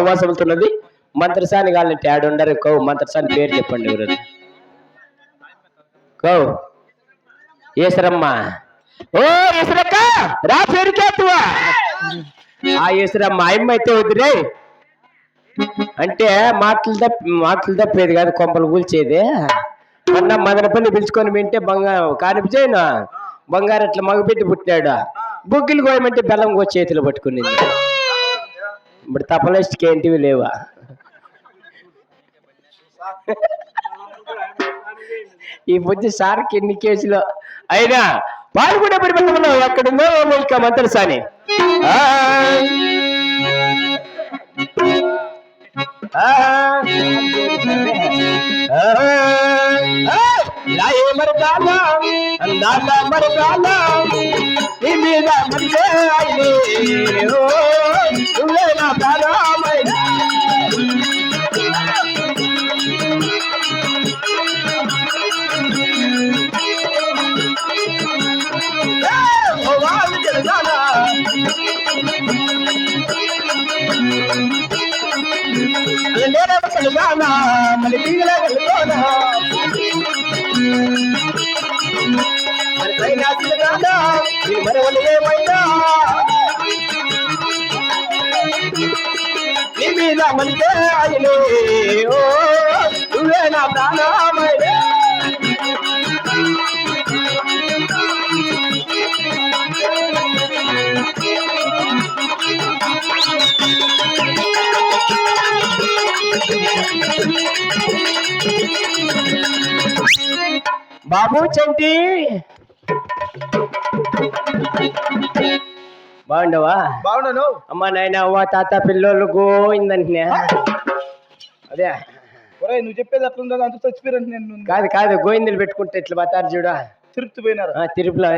ఉపవాసముతున్నది మంత్రసాని కావాలంటే ఆడు ఉండరు. కౌ మంత్రసాని పేరు చెప్పండి ఎవరు కౌ. ఏసరమ్మ ఓ ఏసరక్క రా పేరుకేతువా ఆ ఏసరమ్మ ఆయమ్మ అయితే వద్దురే. అంటే మాటలు తప్ప మాటలు తప్పేది కాదు కొంపలు కూల్చేది. మొన్న మదనపల్లి పిలుచుకొని వింటే బంగారు కానిపించేనా బంగారు అట్లా మగపెట్టి పుట్టినాడు. బుగ్గిలు కోయమంటే బెల్లం కో చేతిలో పట్టుకునింది. ఇప్పుడు తపలిస్ట్కి ఏంటివి లేవా ఈ బుద్ధి సార్కి ఎన్ని కేసులు అయినా పాల్గొనే కూడా పరిమితంలో ఎక్కడుందో ఇంకా మంత్రసాని ఆ. ఆ. ఆ. ఆ. లాయే మరగాల, అందాల మరగాల, నీ మీద మనసే ఓ, నువ్వే నా కలుగానా కలుగోనా మరి పైన తిరగానా? ఏమైనా నీ మీద మనకే ఆయనే ఓ నువ్వే నా ప్రాణమైన బాబు చంటి బాగుండవా? బాగున్నాను. అమ్మ నాయన అవ్వ తాత పిల్లోళ్ళు గోయిందంటే అదే. ఒరే నువ్వు చెప్పేది అట్లుండదు అంత చచ్చిపోయారంటే నేను కాదు కాదు గోయిందలు పెట్టుకుంటే ఇట్లా పోతారు చూడ. తిరుపతి పోయినారు? తిరుపతిలో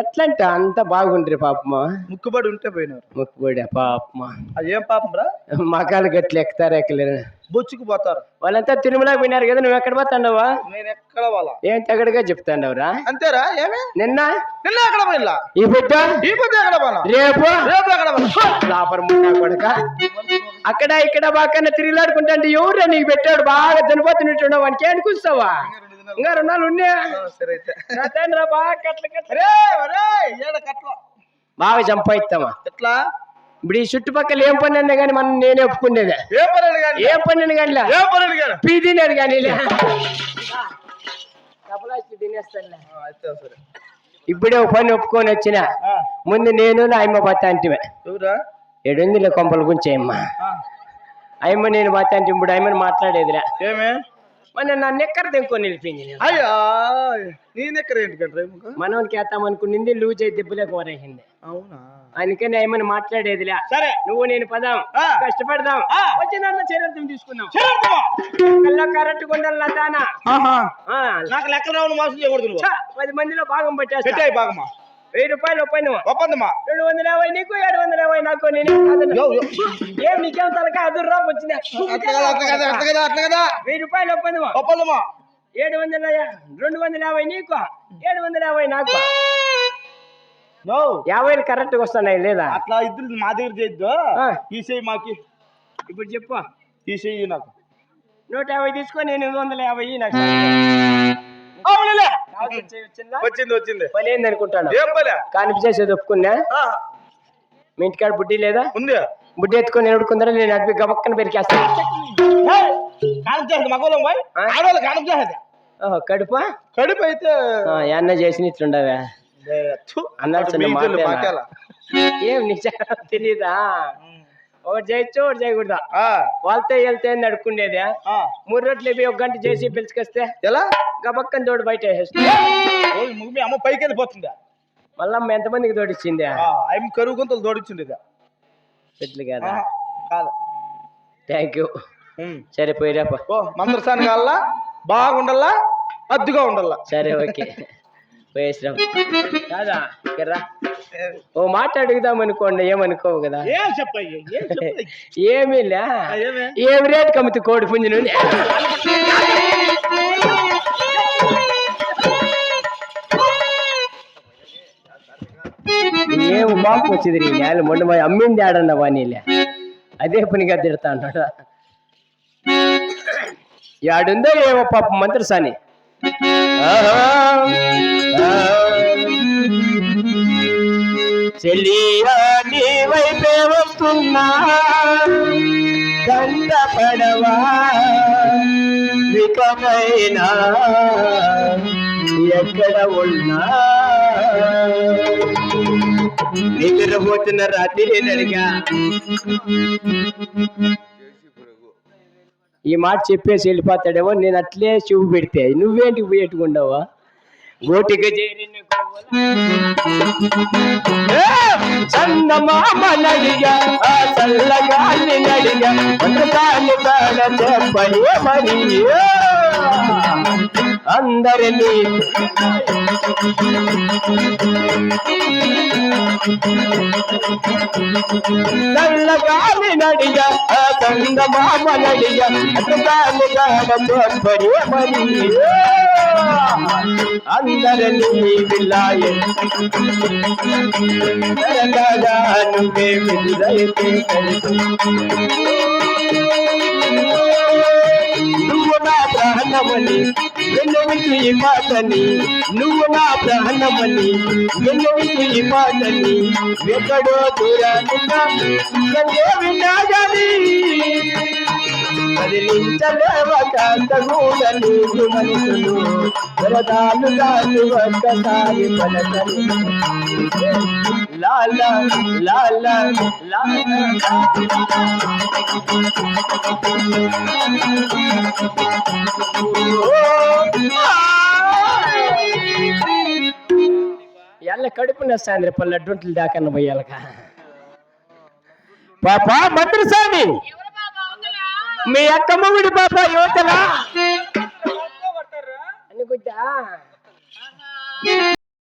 ఎట్లంట అంత బాగుండ్రి పాపమా. ముక్కుబడి ఉంటే పోయినారు. ముక్కుబడి పాపమా. అది ఏం పాపం రా? మకాలు గట్లు ఎక్కుతారు ఎక్కలేరు. బొచ్చుకు పోతారు. వాళ్ళంతా తిరుమల పోయినారు కదా నువ్వు ఎక్కడ పోతాండవా? నేను ఎక్కడ వాళ్ళ ఏం తగడుగా చెప్తాండవరా? అంతేరా ఏమే? నిన్న? నిన్న ఎక్కడ పోయిలా ఈ ఈ పొద్దు ఎక్కడ పోనా రేపు? రేపు ఎక్కడ లాపర్ కొడక. అక్కడ ఇక్కడ బాగా తిరిగిలాడుకుంటా అంటే ఎవరు నీకు పెట్టాడు? బాగా చనిపోతున్నట్టు వానికి ఏం కూర్చోవా ఇంకా రెండు నాలుగు ఉన్నాయా సరే అయితే. బాగా కట్ల కట్ల. రే ఒరే ఏడ కట్ల? బాగా చంపాయిస్తామా ఎట్లా? ఇప్పుడు ఈ చుట్టుపక్కల ఏం పని అన్నా కానీ మనం నేనే ఒప్పుకునేది. ఏ పని కానీ? ఏం పని అని కానీ ఏ పని కానీ? పీదినాడు కానీ ఇప్పుడే ఒక పని ఒప్పుకొని వచ్చిన. ముందు నేను నా అమ్మ బత్త అంటే ఏడుందిలే కొంపల గురించి అమ్మ ఆ, అమ్మ నేను బత్త అంటే ఇప్పుడు అమ్మని మాట్లాడేదిలే ఏమే? మన నా నెక్కర నిలిపింది నేను? అయ్యా నేను ఎక్కడ ఏంటి కంటే మనోనికి వేస్తామనుకునింది లూజ్ అయితే దెబ్బలేక వరేసింది. అవునా? అందుకని ఏమని మాట్లాడేదిలే. సరే. నువ్వు నేను పదాం. ఆ. కష్టపడదాం. ఆ. వచ్చిన చరిత్రం తీసుకుందాం. చేరుతావా? కల్లా కరెక్ట్ కొండల దానా నాకు లెక్క రావును మోసం చేయకూడదు నువ్వు. పది మందిలో భాగం పట్టేస్తా. పెట్టాయి బాగమ్మా వెయ్యి రూపాయలు ఒప్పందం ఒప్పందమ్మా రెండు వందల యాభై నీకు ఏడు వందల యాభై నాకు నేను. ఏం నీకేం తలక అదుర్రా వచ్చిందా వెయ్యి రూపాయలు ఒప్పందం ఒప్పందమ్మా ఏడు వందల రెండు వందల యాభై నీకు ఏడు వందల యాభై నాకు. నో. యాభైలు కరెక్ట్గా వస్తున్నాయి లేదా? అట్లా ఇద్దరు మా దగ్గర చేయొద్దు. ఆ. తీసేయి మాకి. ఇప్పుడు చెప్పు. తీసేయి నాకు. నూట యాభై తీసుకొని ఎనిమిది వందల యాభై నాకు. వచ్చిందా? వచ్చింది ఏంది అనుకుంటాను. ఏం పలే కానిపించేసేది ఒప్పుకున్నా? మీ ఇంటికాడ బుడ్డి లేదా? ఉంది? బుడ్డి ఎత్తుకొని ఎడుకుందరా నేను అడిపి గబక్కన పెరికేస్తాను మగవాళ్ళం పోయి? ఆడవాళ్ళు కడుపా? కడుపు అయితే అన్న చేసిన ఇట్లుండవే? ఏం నిజం తెలీదా? ఒకటి చేయొచ్చు ఒకటి చేయకూడదా? వాళ్ళతో వెళ్తే ఆ. మూడు రోట్లు ఒక గంట చేసి పిలుచుకొస్తే? ఎలా? గబక్కన తోడు బయట మీ అమ్మ పైకి వెళ్ళిపోతుందా? మళ్ళీ అమ్మ ఎంతమందికి తోడిచ్చింది? ఆయన కరువు గుంతలు తోడిచ్చిండేదా పెట్లు కదా. కాదు. Thank you. సరే పోయిరాప ఓ మందరసాని కావాలా? బాగుండాలా? అద్దుగా ఉండాలా? సరే ఓకే. పోయేసిరాం కాదా ఇక్కడ రా. ఓ మాట అడుగుదాం అనుకోండి ఏమనుకోవు కదా? ఏమీ లే. ఏమే? రేటు కమ్ముతు కోడి పుంజు నుండి? ఏం బాకు వచ్చింది నీ నేల మొండ పోయి అమ్మింది ఆడన్న వాణిలే అదే పనిగా తిడతా అంటాడు. యాడుందో ఏమో పాప మంత్రి సాని. చెలియా నీ వైపే వస్తున్నా గంట పడవా వికమైనా ఎక్కడ ఉన్నా నిద్రపోతున్న రాత్రి నేను అడిగా. ఈ మాట చెప్పేసి వెళ్ళిపోతాడేమో నేను అట్లే చూపు పెడితే. నువ్వేంటి పోయేట్టుకుండవా? ఓటిక చేరిన చందమామ చల్లగాలి మరి అందరినీ. చల్లగాలి నడిగా ఆ చందమామ నడిగా వందకాలి కాడ మరి అందరినీ విలాయ తెలంగాణ నువ్వే నువ్వు నా ప్రాణమని ఎన్నవికి ఈ మాటని నువ్వు నా ప్రాణమని ఎన్నవికి ఈ మాటని ఎక్కడో దూరానుగా సంగే కదిలించలేవ కాంతగూడ నీకు మనసులు వరదాలు దాని ఒక్కసారి పలకని లాల లాల ఎల్ల కడుపు నస్తాంద్రి పల్లె దాకా పోయాలక. పాప మంత్రస్వామి మీ అక్క మొగుడి పాప యువతలా? అనుకుంటా